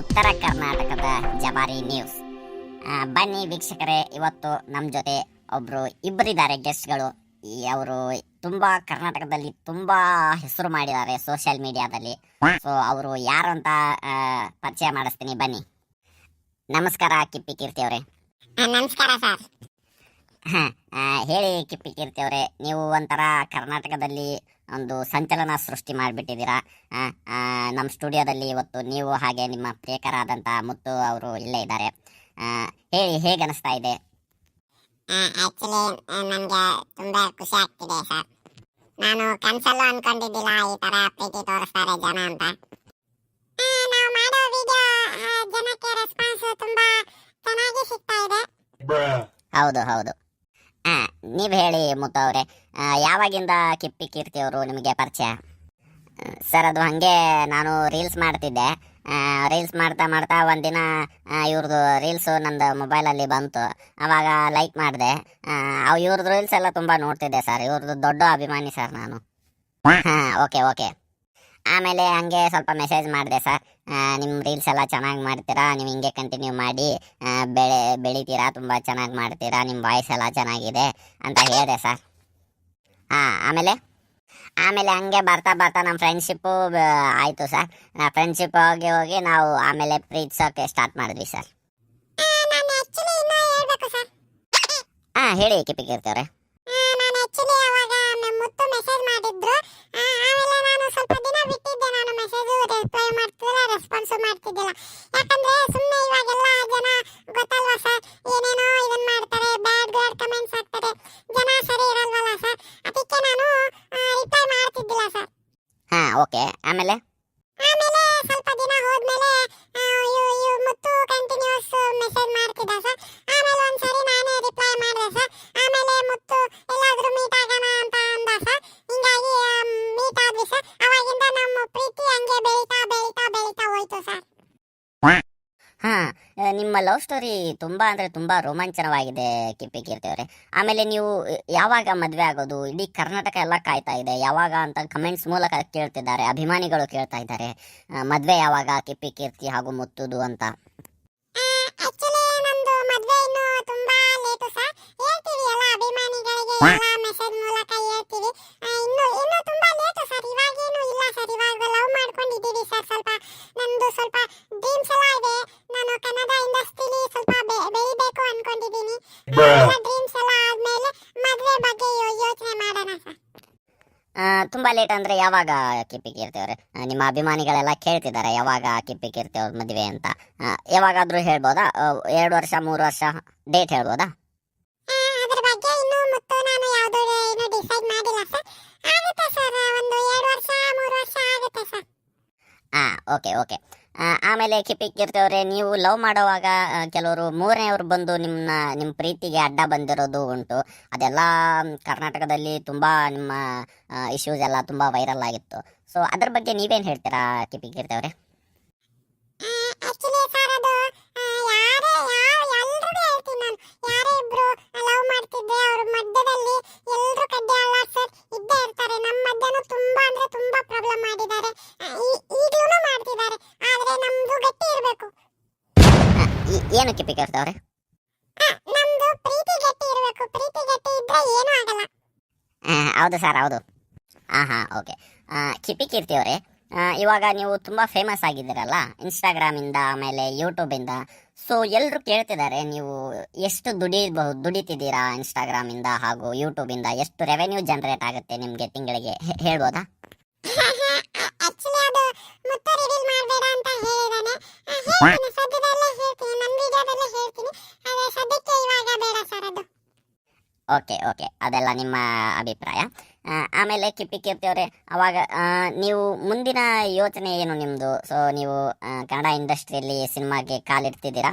ಉತ್ತರ ಕರ್ನಾಟಕದ ಜಬಾರಿ ನ್ಯೂಸ್ ಬನ್ನಿ ವೀಕ್ಷಕರೇ, ಇವತ್ತು ನಮ್ಮ ಜೊತೆ ಒಬ್ರು ಇಬ್ಬರಿದ್ದಾರೆ ಗೆಸ್ಟ್ಗಳು ಅವರು ತುಂಬಾ ಕರ್ನಾಟಕದಲ್ಲಿ ತುಂಬಾ ಹೆಸರು ಮಾಡಿದ್ದಾರೆ ಸೋಷಿಯಲ್ ಮೀಡಿಯಾದಲ್ಲಿ ಸೊ ಅವರು ಯಾರು ಅಂತ ಪರಿಚಯ ಮಾಡಿಸ್ತೀನಿ, ಬನ್ನಿ. ನಮಸ್ಕಾರ, ಕಿಪ್ಪಿ ಕೀರ್ತಿ ಅವರೇ. ನಮಸ್ಕಾರ ಸರ್ ಹೇಳಿ ಕಿಪ್ಪಿ ಕೀರ್ತಿ ಅವರೇ ನೀವು ಒಂಥರ ಕರ್ನಾಟಕದಲ್ಲಿ ಒಂದು ಸಂಚಲನ ಸೃಷ್ಟಿ ಮಾಡಿಬಿಟ್ಟಿದ್ದೀರಾ. ನಮ್ಮ ಸ್ಟುಡಿಯೋದಲ್ಲಿ ಇವತ್ತು ನೀವು ಹಾಗೆ ನಿಮ್ಮ ಪ್ರಿಯಕರಾದಂಥ ಮುತ್ತು ಅವರು ಇಲ್ಲೇ ಇದ್ದಾರೆ. ಹೇಳಿ ಹೇಗೆ ಅನಿಸ್ತಾ ಇದೆ? ಆಕ್ಚುಲಿ ನನಗೆ ತುಂಬಾ ಖುಷಿ ಆಗ್ತಿದೆ ಸರ್. ನಾನು ಕನಸಲ್ಲೂ ಅನ್ಕೊಂಡಿದ್ದಿಲ್ಲ ಈ ತರ ಪ್ರೀತಿ ತೋರಿಸ್ತಾರೆ ಜನ ಅಂತ. ನಾವು ಮಾಡೋ ವಿಡಿಯೋ ಜನಕ್ಕೆ ರೆಸ್ಪಾನ್ಸ್ ತುಂಬಾ ಚೆನ್ನಾಗಿ ಸಿಗ್ತಾ ಇದೆ. ಹೌದು ಹೌದು. ನೀವು ಹೇಳಿ ಮುತ್ತವ್ರೆ ಅವರೇ. ಯಾವಾಗಿಂದ ಕಿಪ್ಪಿ ಕೀರ್ತಿ ಅವರು ನಿಮಗೆ ಪರಿಚಯ? ಸರ್ ಅದು ಹಾಗೆ ನಾನು ರೀಲ್ಸ್ ಮಾಡ್ತಿದ್ದೆ. ರೀಲ್ಸ್ ಮಾಡ್ತಾ ಮಾಡ್ತಾ ಒಂದಿನ ಇವ್ರದ್ದು ರೀಲ್ಸು ನಂದು ಮೊಬೈಲಲ್ಲಿ ಬಂತು. ಅವಾಗ ಲೈಕ್ ಮಾಡಿದೆ. ಅವು ಇವ್ರದ್ದು ರೀಲ್ಸ್ ಎಲ್ಲ ತುಂಬ ನೋಡ್ತಿದ್ದೆ ಸರ್. ಇವ್ರದ್ದು ದೊಡ್ಡ ಅಭಿಮಾನಿ ಸರ್ ನಾನು. ಹಾಂ ಓಕೆ ಓಕೆ. ಆಮೇಲೆ ಹಂಗೆ ಸ್ವಲ್ಪ ಮೆಸೇಜ್ ಮಾಡಿದೆ ಸರ್ ನಿಮ್ಮ ರೀಲ್ಸ್ ಎಲ್ಲ ಚೆನ್ನಾಗಿ ಮಾಡ್ತೀರಾ? ನೀವು ಹಿಂಗೆ ಕಂಟಿನ್ಯೂ ಮಾಡಿ ಬೆಳೆ ಬೆಳಿತೀರಾ? ತುಂಬ ಚೆನ್ನಾಗಿ ಮಾಡ್ತೀರಾ? ನಿಮ್ಮ ವಾಯ್ಸ್ ಎಲ್ಲ ಚೆನ್ನಾಗಿದೆ ಅಂತ ಹೇಳಿದೆ ಸರ್ ಹಾಂ ಆಮೇಲೆ? ಆಮೇಲೆ ಹಂಗೆ ಬರ್ತಾ ಬರ್ತಾ ನಮ್ಮ ಫ್ರೆಂಡ್ಶಿಪ್ಪು ಆಯಿತು ಸರ್ ಫ್ರೆಂಡ್ಶಿಪ್ ಹೋಗಿ ಹೋಗಿ ನಾವು ಆಮೇಲೆ ಪ್ರೀತಿಸೋಕೆ ಸ್ಟಾರ್ಟ್ ಮಾಡಿದ್ವಿ ಸರ್ ಹಾಂ ಹೇಳಿ ಕಿಪ್ಪಿ ರೆಸ್ಪಾನ್ಸ್ ಮಾಡ್ತಿದ್ದಿಲ್ಲ. ಯಾಕಂದ್ರೆ ಸುಮ್ಮನೆ ಇವಾಗೆಲ್ಲ ಜನ ಗೊತ್ತಲ್ವಾ ಸರ್? ಏನೇನೋ ಇದನ್ನ ಮಾಡ್ತಾರೆ ಬ್ಯಾಡ್ ಬ್ಯಾಡ್ ಕಮೆಂಟ್ಸ್ ಹಾಕ್ತಾರೆ. ಜನ ಸರಿ ಇರಲ್ವಲ್ಲ ಸರ್? ಅದಕ್ಕೆ ನಾನು ರಿಪ್ಲೈ ಮಾಡ್ತಿದ್ದಿಲ್ಲ ಸರ್. ಹಾ ಓಕೆ ಆಮೇಲೆ? ಆಮೇಲೆ ಸ್ವಲ್ಪ ದಿನ ಹೋದ್ಮೇಲೆ ಮುತ್ತು ಕಂಟಿನ್ಯೂಸ್ ಮೆಸೇಜ್ ಮಾಡ್ತಿದ್ದ ಸರ್. ಆಮೇಲೆ ಒಂದ್ಸರಿ ನಾನೇ ರಿಪ್ಲೈ ಮಾಡಿದೆ ಸರ್. ನಿಮ್ಮ ಲವ್ ಸ್ಟೋರಿ ತುಂಬ ಅಂದರೆ ತುಂಬ ರೋಮಾಂಚನವಾಗಿದೆ, ಕಿಪ್ಪಿ ಕೀರ್ತಿಯವರೇ ಆಮೇಲೆ ನೀವು ಯಾವಾಗ ಮದುವೆ ಆಗೋದು, ಇಡೀ ಕರ್ನಾಟಕ ಎಲ್ಲ ಕಾಯ್ತಾ ಇದೆ, ಯಾವಾಗ ಅಂತ ಕಮೆಂಟ್ಸ್ ಮೂಲಕ ಕೇಳ್ತಿದ್ದಾರೆ, ಅಭಿಮಾನಿಗಳು ಕೇಳ್ತಾ ಇದ್ದಾರೆ ಮದುವೆ ಯಾವಾಗ, ಕಿಪ್ಪಿ ಕೀರ್ತಿ ಹಾಗೂ ಮುತ್ತುದು ಅಂತ. ಅಭಿಮಾನಿಗಳಿಗೆ ಡ್ರೀಮ್ಸ್ ಎಲ್ಲ ಆದ್ಮೇಲೆ ಮದ್ವೆ ಬಗ್ಗೆ ಯೋಚನೆ ಮಾಡೋಣ ಸರ್. ತುಂಬ ಲೇಟ್ ಅಂದ್ರೆ ಯಾವಾಗ ಕಿಪ್ಪಿ ಕೀರ್ತಿಯವ್ರೆ ನಿಮ್ಮ ಅಭಿಮಾನಿಗಳೆಲ್ಲ ಕೇಳ್ತಿದ್ದಾರೆ ಯಾವಾಗ ಕಿಪ್ಪಿ ಕೀರ್ತಿ ಅವ್ರ ಮದುವೆ ಅಂತ. ಯಾವಾಗಾದ್ರೂ ಹೇಳ್ಬೋದಾ? ಎರಡು ವರ್ಷ ಮೂರು ವರ್ಷ ಡೇಟ್ ಹೇಳ್ಬೋದಾ? ಅದ್ರ ಬಗ್ಗೆ ಇನ್ನೂ ಮತ್ತು ನಾನು ಯಾವ್ದು ಏನು ಡಿಸೈಡ್ ಮಾಡಿಲ್ಲ ಸರ್. ಆಗುತ್ತೆ ಸರ್ ಒಂದು ಎರಡು ವರ್ಷ ಮೂರು ವರ್ಷ ಆಗುತ್ತೆ ಸರ್. ಹಾಂ ಓಕೆ ಓಕೆ ಆಮೇಲೆ ಕಿಪಿಕ್ ಇರ್ತೇವ್ರೆ ನೀವು ಲವ್ ಮಾಡುವಾಗ ಕೆಲವರು ಮೂರನೆಯವರು ಬಂದು ನಿಮ್ಮನ್ನ ನಿಮ್ಮ ಪ್ರೀತಿಗೆ ಅಡ್ಡ ಬಂದಿರೋದು ಉಂಟು. ಅದೆಲ್ಲ ಕರ್ನಾಟಕದಲ್ಲಿ ತುಂಬ ನಿಮ್ಮ ಇಶ್ಯೂಸ್ ಎಲ್ಲ ತುಂಬ ವೈರಲ್ ಆಗಿತ್ತು. ಸೊ ಅದ್ರ ಬಗ್ಗೆ ನೀವೇನು ಹೇಳ್ತೀರಾ ಕೀರ್ತಿಯವರೇ ಎಲ್ರು ಕಡ್ಡೆ ಅಲ್ಲ ಸರ್ ಇದ್ದೇ ಇರ್ತಾರೆ. ನಮ್ಮ ಮಧ್ಯನೂ ತುಂಬಾ ಅಂದ್ರೆ ತುಂಬಾ ಪ್ರಾಬ್ಲಮ್ ಮಾಡಿದ್ದಾರೆ ಈಗಲೂ ಮಾಡ್ತಿದ್ದಾರೆ ಆದ್ರೆ ನಮ್ದು ಗಟ್ಟಿ ಇರಬೇಕು ಏನು ಅವರೇ ನಮ್ದು ಪ್ರೀತಿ ಗಟ್ಟಿ ಇರಬೇಕು. ಪ್ರೀತಿ ಗಟ್ಟಿ ಇದ್ರೆ ಏನು ಆಗಲ್ಲ. ಹೌದು ಸರ್ ಹೌದು. ಹಾಂ ಹಾಂ ಓಕೆ ಕಿಪಿ ಕೀರ್ತಿ ಅವರೇ ಇವಾಗ ನೀವು ತುಂಬ ಫೇಮಸ್ ಆಗಿದ್ದೀರಲ್ಲ ಇನ್ಸ್ಟಾಗ್ರಾಮಿಂದ ಆಮೇಲೆ ಯೂಟ್ಯೂಬಿಂದ ಸೊ ಎಲ್ಲರೂ ಕೇಳ್ತಿದ್ದಾರೆ ನೀವು ಎಷ್ಟು ದುಡಿಬಹುದು ದುಡಿತಿದ್ದೀರಾ ಇನ್ಸ್ಟಾಗ್ರಾಮಿಂದ ಹಾಗೂ ಯೂಟ್ಯೂಬಿಂದ ಎಷ್ಟು ರೆವೆನ್ಯೂ ಜನರೇಟ್ ಆಗುತ್ತೆ ನಿಮಗೆ ತಿಂಗಳಿಗೆ? ಹೇಳ್ಬೋದಾ? ಆಕ್ಚುಲಿ ಅದು ಮುತ್ತ ರಿವೀಲ್ ಮಾಡಬೇಡ ಅಂತ ಹೇಳಿದಾನೆ. ಆ, ಹೇಳ್ತೀನಿ. ಆದ್ರೆ ಇವಾಗ ಬೇಡ ಸರ್ ಅದು. ಓಕೆ ಓಕೆ ಅದೆಲ್ಲ ನಿಮ್ಮ ಅಭಿಪ್ರಾಯ. ಆಮೇಲೆ ಕಿಪ್ಪಿ ಕೀರ್ತಿ ಅವರೇ ಅವಾಗ ನೀವು ಮುಂದಿನ ಯೋಚನೆ ಏನು ನಿಮ್ಮದು ಸೊ ನೀವು ಕನ್ನಡ ಇಂಡಸ್ಟ್ರಿಯಲ್ಲಿ ಸಿನಿಮಾಗೆ ಕಾಲಿಡ್ತಿದ್ದೀರಾ?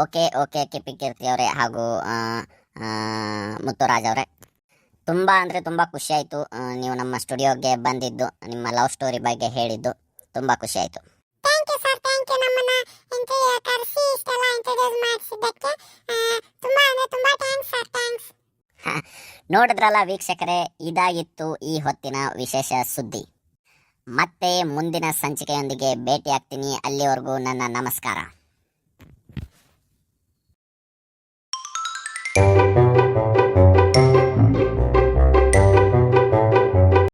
ಓಕೆ ಓಕೆ ಕಿಪಿ ಕೀರ್ತಿ ಅವರೇ ಹಾಗೂ ಮುತ್ತುರಾಜ್ ಅವರೇ. ತುಂಬ ಅಂದರೆ ತುಂಬ ಖುಷಿಯಾಯಿತು ನೀವು ನಮ್ಮ ಸ್ಟುಡಿಯೋಗೆ ಬಂದಿದ್ದು ನಿಮ್ಮ ಲವ್ ಸ್ಟೋರಿ ಬಗ್ಗೆ ಹೇಳಿದ್ದು. ತುಂಬ ಖುಷಿಯಾಯಿತು thank you sir thank you ನಮ್ಮನ್ನ ಇಂಟರ್ವ್ಯೂ ಕರೆಸಿ ಇಷ್ಟೆಲ್ಲ ಇಂಟ್ರೊಡ್ಯೂಸ್ ಮಾಡಿಸಿದ್ದಕ್ಕೆ ಆ, ತುಂಬಾ ಅಂದ್ರೆ ತುಂಬಾ ಥ್ಯಾಂಕ್ಸ್ ಸರ್ ಥ್ಯಾಂಕ್ಸ್ ನೋಡಿದ್ರಲ್ಲ ವೀಕ್ಷಕರೇ ಇದಾಗಿತ್ತು ಈ ಹೊತ್ತಿನ ವಿಶೇಷ ಸುದ್ದಿ. ಮತ್ತೆ ಮುಂದಿನ ಸಂಚಿಕೆಯೊಂದಿಗೆ ಭೇಟಿಯಾಗ್ತೀನಿ. ಅಲ್ಲಿವರೆಗೂ ನನ್ನ ನಮಸ್ಕಾರ.